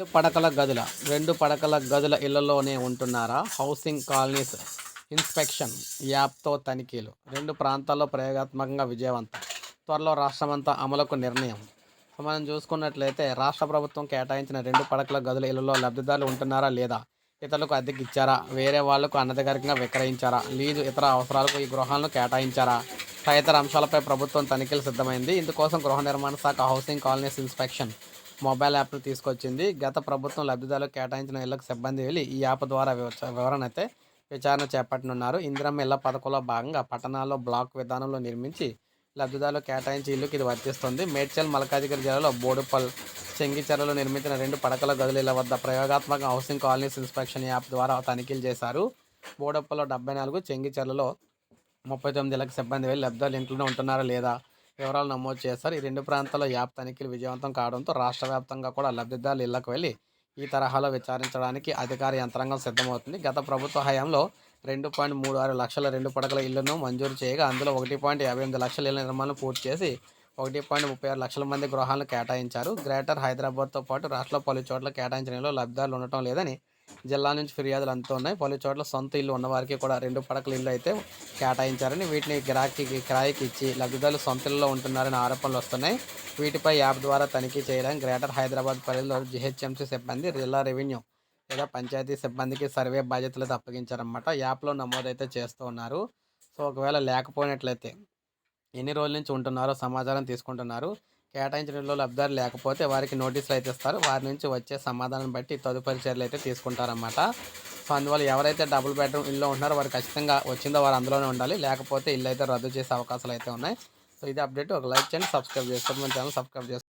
రెండు పడకల గదుల రెండు పడకల గదుల ఇళ్ళలోనే ఉంటున్నారా? హౌసింగ్ కాలనీస్ ఇన్స్పెక్షన్ యాప్తో తనిఖీలు. రెండు ప్రాంతాల్లో ప్రయోగాత్మకంగా విజయవంతం. త్వరలో రాష్ట్రమంతా అమలుకు నిర్ణయం. సో మనం చూసుకున్నట్లయితే రాష్ట్ర ప్రభుత్వం కేటాయించిన రెండు పడకల గదుల ఇళ్ళలో లబ్ధిదారులు ఉంటున్నారా లేదా? ఇతరులకు అద్దెకి ఇచ్చారా? వేరే వాళ్ళకు అనధికారికంగా విక్రయించారా? లీజు ఇతర అవసరాలకు ఈ గృహాలను కేటాయించారా? తదితర అంశాలపై ప్రభుత్వం తనిఖీలు సిద్ధమైంది. ఇందుకోసం గృహ నిర్మాణ శాఖ హౌసింగ్ కాలనీస్ ఇన్స్పెక్షన్ మొబైల్ యాప్ను తీసుకొచ్చింది. గత ప్రభుత్వం లబ్ధిదారులకు కేటాయించిన ఇళ్ళకు సిబ్బంది వెళ్ళి ఈ యాప్ ద్వారా వివరణ అయితే విచారణ చేపట్టనున్నారు. ఇందిరమ్మ ఇళ్ళ పథకంలో భాగంగా పట్టణాల్లో బ్లాక్ విధానంలో నిర్మించి లబ్ధిదారులు కేటాయించి ఇల్లుకి ఇది వర్తిస్తుంది. మేడ్చల్ మల్కాజిగిరి జిల్లాలో బోడుపల్ చెంగిచెరలో నిర్మించిన రెండు పడకల గదుల ఇళ్ళ వద్ద ప్రయోగాత్మక హౌసింగ్ కాలనీస్ ఇన్స్పెక్షన్ యాప్ ద్వారా తనిఖీలు చేశారు. బోడప్పలో డెబ్బై నాలుగు చెంగిచెరలో ముప్పై తొమ్మిది ఇళ్ళకి సిబ్బంది వెళ్ళి లబ్ధిదారులు ఇంట్లోనే ఉంటున్నారా లేదా వివరాలు నమోదు చేశారు. ఈ రెండు ప్రాంతాల్లో యాప్ తనిఖీలు విజయవంతం కావడంతో రాష్ట్ర వ్యాప్తంగా కూడా లబ్ధిదారులు ఇళ్ళకు వెళ్ళి ఈ తరహాలో విచారించడానికి అధికార యంత్రాంగం సిద్ధమవుతుంది. గత ప్రభుత్వ హయాంలో రెండు పాయింట్ మూడు ఆరు లక్షల రెండు పడకల ఇళ్ళను మంజూరు చేయగా అందులో ఒకటి పాయింట్ యాభై ఎనిమిది లక్షల ఇళ్ళ నిర్మాణం పూర్తి చేసి ఒకటి పాయింట్ ముప్పై ఆరు లక్షల మంది గృహాలను కేటాయించారు. గ్రేటర్ హైదరాబాద్తో పాటు రాష్ట్రంలో పలు చోట్ల కేటాయించడంలో లబ్ధిదారులు ఉండటం లేదని జిల్లా నుంచి ఫిర్యాదులు అందుతున్నాయి పలు చోట్ల సొంత ఇల్లు ఉన్నవారికి కూడా రెండు పడకల ఇల్లు అయితే కేటాయించారని వీటిని గిరాకీకి కిరాయికి ఇచ్చి లబ్ధిదారులు సొంత ఇళ్ళలో ఉంటున్నారని ఆరోపణలు వస్తున్నాయి. వీటిపై యాప్ ద్వారా తనిఖీ చేయడానికి గ్రేటర్ హైదరాబాద్ పరిధిలో జిహెచ్ఎంసీ సిబ్బంది జిల్లా రెవెన్యూ లేదా పంచాయతీ సిబ్బందికి సర్వే బాధ్యతలు అయితే అప్పగించారన్నమాట. యాప్లో నమోదైతే చేస్తూ ఉన్నారు. సో ఒకవేళ లేకపోయినట్లయితే ఎన్ని రోజుల నుంచి ఉంటున్నారో సమాచారం తీసుకుంటున్నారు. కేటాయించిన ఇళ్ళలో లబ్ధిదారు లేకపోతే వారికి నోటీసులు అయితే ఇస్తారు. వారి నుంచి వచ్చే సమాధానం బట్టి తదుపరి చర్యలు అయితే తీసుకుంటారన్నమాట. సో అందువల్ల ఎవరైతే డబుల్ బెడ్రూమ్ ఇల్లు ఉంటున్నారో వారు ఖచ్చితంగా వచ్చిందో వారు అందులోనే ఉండాలి. లేకపోతే ఇల్లు అయితే రద్దు చేసే అవకాశాలు అయితే ఉన్నాయి. సో ఇది అప్డేట్. ఒక లైక్ చేయండి సబ్స్క్రైబ్ చేసుకోండి. మన ఛానల్ సబ్స్క్రైబ్ చేసుకోండి.